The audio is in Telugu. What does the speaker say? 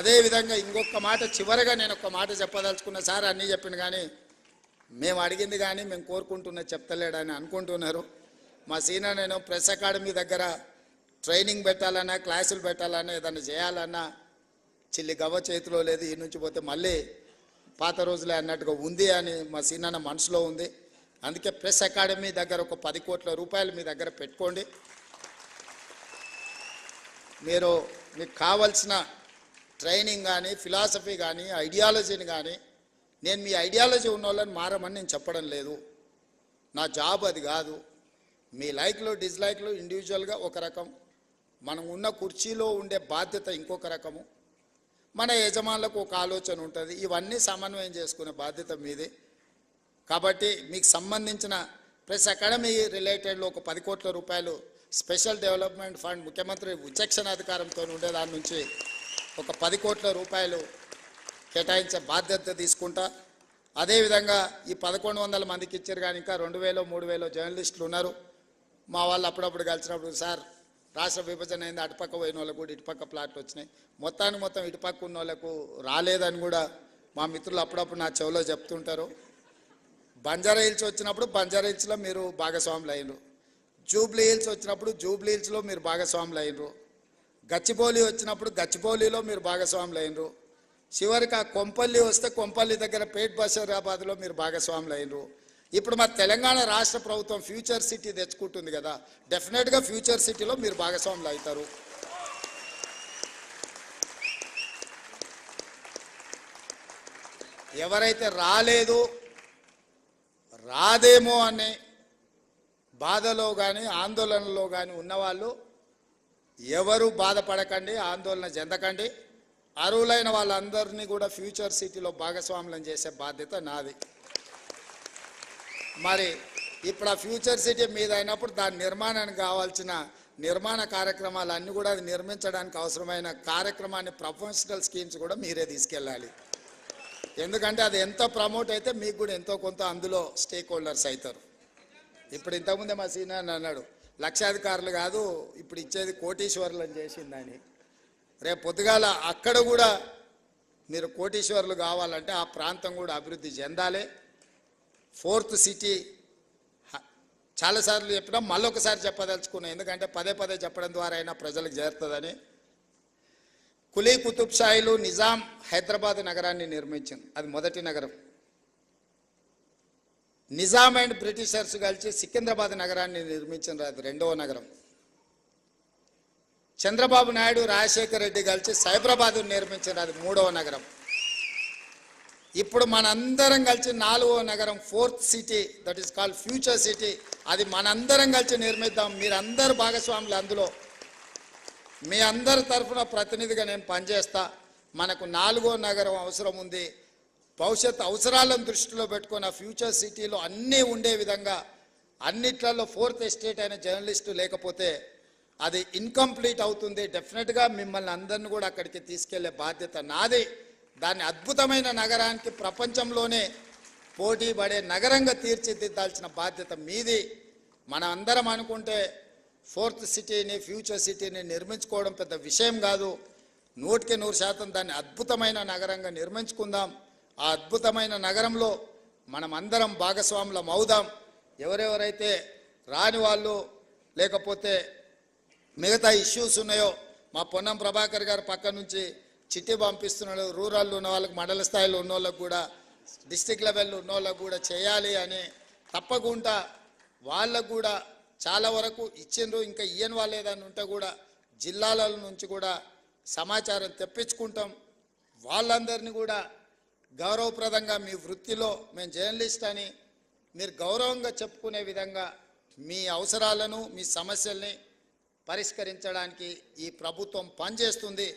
అదేవిధంగా ఇంకొక మాట చివరగా నేను ఒక మాట చెప్పదలుచుకున్న. సార్ అన్నీ చెప్పిన కానీ మేము అడిగింది కానీ మేము కోరుకుంటున్న చెప్తలేడని అనుకుంటున్నారు. మా సీనియర్ నేను ప్రెస్ అకాడమీ దగ్గర ట్రైనింగ్ పెట్టాలన్నా క్లాసులు పెట్టాలన్నా ఏదైనా చేయాలన్నా చిల్లి గవ్వ చేతిలో లేదు ఈ నుంచి పోతే మళ్ళీ పాత రోజులే అన్నట్టుగా ఉంది అని మా సీనన్న మనసులో ఉంది. అందుకే ప్రెస్ అకాడమీ దగ్గర ఒక పది కోట్ల రూపాయలు మీ దగ్గర పెట్టుకోండి. మీరు మీకు కావలసిన ట్రైనింగ్ కానీ ఫిలాసఫీ కానీ ఐడియాలజీని కానీ నేను మీ ఐడియాలజీ ఉన్న వాళ్ళని మారమని నేను చెప్పడం లేదు. నా జాబ్ అది కాదు. మీ లైక్లు డిస్లైక్లు ఇండివిజువల్గా ఒక రకం. మనం ఉన్న కుర్చీలో ఉండే బాధ్యత ఇంకొక రకము. మన యజమానులకు ఒక ఆలోచన ఉంటుంది. ఇవన్నీ సమన్వయం చేసుకునే బాధ్యత మీదే. కాబట్టి మీకు సంబంధించిన ప్రెస్ అకాడమీ రిలేటెడ్లో ఒక పది కోట్ల రూపాయలు స్పెషల్ డెవలప్మెంట్ ఫండ్ ముఖ్యమంత్రి విచక్షణ అధికారంతో ఉండే దాని నుంచి ఒక పది కోట్ల రూపాయలు కేటాయించే బాధ్యత తీసుకుంటా. అదేవిధంగా ఈ పదకొండు వందల మందికి ఇచ్చారు కానీ ఇంకా రెండు వేలు మూడు వేలో జర్నలిస్టులు ఉన్నారు. మా వాళ్ళు అప్పుడప్పుడు కలిసినప్పుడు సార్ రాష్ట్ర విభజన అయింది అటుపక్క పోయిన వాళ్ళకు కూడా ఇటుపక్క ప్లాట్లు వచ్చినాయి. మొత్తానికి మొత్తం ఇటుపక్క ఉన్న వాళ్ళకు రాలేదని కూడా మా మిత్రులు అప్పుడప్పుడు నా చెవిలో చెప్తుంటారు. బంజారా హిల్స్ వచ్చినప్పుడు బంజారా హిల్స్లో మీరు భాగస్వాములు అయినరు. జూబ్లీ హిల్స్ వచ్చినప్పుడు జూబ్లీ హిల్స్లో మీరు భాగస్వాములు అయినరు. గచ్చిబౌలి వచ్చినప్పుడు గచ్చిబౌలిలో మీరు భాగస్వాములు అయినరు. చివరికి ఆ కొంపల్లి వస్తే కొంపల్లి దగ్గర పేట్ బషీరాబాద్లో మీరు భాగస్వాములు అయినరు. ఇప్పుడు మా తెలంగాణ రాష్ట్ర ప్రభుత్వం ఫ్యూచర్ సిటీ తెచ్చుకుంటుంది కదా డెఫినెట్గా ఫ్యూచర్ సిటీలో మీరు భాగస్వాములు అవుతారు. ఎవరైతే రాలేదు రాదేమో అనే బాధలో కానీ ఆందోళనలో కానీ ఉన్నవాళ్ళు ఎవరు బాధపడకండి ఆందోళన చెందకండి. అరువులైన వాళ్ళందరినీ కూడా ఫ్యూచర్ సిటీలో భాగస్వాములను చేసే బాధ్యత నాది. మరి ఇప్పుడు ఆ ఫ్యూచర్ సిటీ మీద అయినప్పుడు దాని నిర్మాణానికి కావాల్సిన నిర్మాణ కార్యక్రమాలు అన్నీ కూడా అది నిర్మించడానికి అవసరమైన కార్యక్రమాన్ని ప్రొఫెషనల్ స్కీమ్స్ కూడా మీరే తీసుకెళ్ళాలి. ఎందుకంటే అది ఎంత ప్రమోట్ అయితే మీకు కూడా ఎంతో కొంత అందులో స్టేక్ హోల్డర్స్ అవుతారు. ఇప్పుడు ఇంతకుముందే మా సీనియర్ అన్నాడు లక్షాధికారులు కాదు ఇప్పుడు ఇచ్చేది కోటీశ్వరులు అని చేసిందని రేపు పొద్దుగాల అక్కడ కూడా మీరు కోటీశ్వరులు కావాలంటే ఆ ప్రాంతం కూడా అభివృద్ధి చెందాలి. ఫోర్త్ సిటీ చాలాసార్లు చెప్పినా మళ్ళొకసారి చెప్పదలుచుకున్నాను ఎందుకంటే పదే పదే చెప్పడం ద్వారా అయినా ప్రజలకు చేరుతుందని. కులీ కుతుబ్ షాయిలు నిజాం హైదరాబాద్ నగరాన్ని నిర్మించింది. అది మొదటి నగరం. నిజాం అండ్ బ్రిటిషర్స్ కలిసి సికింద్రాబాద్ నగరాన్ని నిర్మించిన అది రెండవ నగరం. చంద్రబాబు నాయుడు రాజశేఖర రెడ్డి కలిసి సైబరాబాద్ నిర్మించిన అది మూడవ నగరం. ఇప్పుడు మనందరం కలిసి నాలుగవ నగరం fourth city that is called future city అది మనందరం కలిసి నిర్మిద్దాం. మీరందరు భాగస్వాములు అందులో. మీ అందరి తరఫున ప్రతినిధిగా నేను పనిచేస్తా. మనకు నాలుగో నగరం అవసరం ఉంది. భవిష్యత్ అవసరాలను దృష్టిలో పెట్టుకొని ఆ ఫ్యూచర్ సిటీలో అన్నీ ఉండే విధంగా అన్నిట్లలో ఫోర్త్ ఎస్టేట్ అయిన జర్నలిస్టు లేకపోతే అది ఇన్కంప్లీట్ అవుతుంది. డెఫినెట్గా మిమ్మల్ని అందరిని కూడా అక్కడికి తీసుకెళ్ళే బాధ్యత నాది. దాన్ని అద్భుతమైన నగరానికి ప్రపంచంలోనే పోటీ పడే నగరంగా తీర్చిదిద్దాల్సిన బాధ్యత మీది. మనం అందరం అనుకుంటే ఫోర్త్ సిటీని ఫ్యూచర్ సిటీని నిర్మించుకోవడం పెద్ద విషయం కాదు. నూటికి నూరు శాతం దాన్ని అద్భుతమైన నగరంగా నిర్మించుకుందాం. ఆ అద్భుతమైన నగరంలో మనం అందరం భాగస్వాములం అవుదాం. ఎవరెవరైతే రాని వాళ్ళు లేకపోతే మిగతా ఇష్యూస్ ఉన్నాయో మా పొన్నం ప్రభాకర్ గారు పక్క నుంచి చిట్టి పంపిస్తున్నాడు రూరల్ ఉన్న వాళ్ళకి మండల స్థాయిలో ఉన్న వాళ్ళకి కూడా డిస్టిక్ లెవెల్లో ఉన్న వాళ్ళకి కూడా చేయాలి అని తప్పకుండా వాళ్ళకు కూడా చాలా వరకు ఇచ్చిండ్రు. ఇంకా ఇయ్యని వాళ్ళు ఏదైనా ఉంటే కూడా జిల్లాల నుంచి కూడా సమాచారం తెప్పించుకుంటాం. వాళ్ళందరినీ కూడా గౌరవప్రదంగా మీ వృత్తిలో మేము జర్నలిస్ట్ అని మీరు గౌరవంగా చెప్పుకునే విధంగా మీ అవసరాలను మీ సమస్యల్ని పరిష్కరించడానికి ఈ ప్రభుత్వం పనిచేస్తుంది.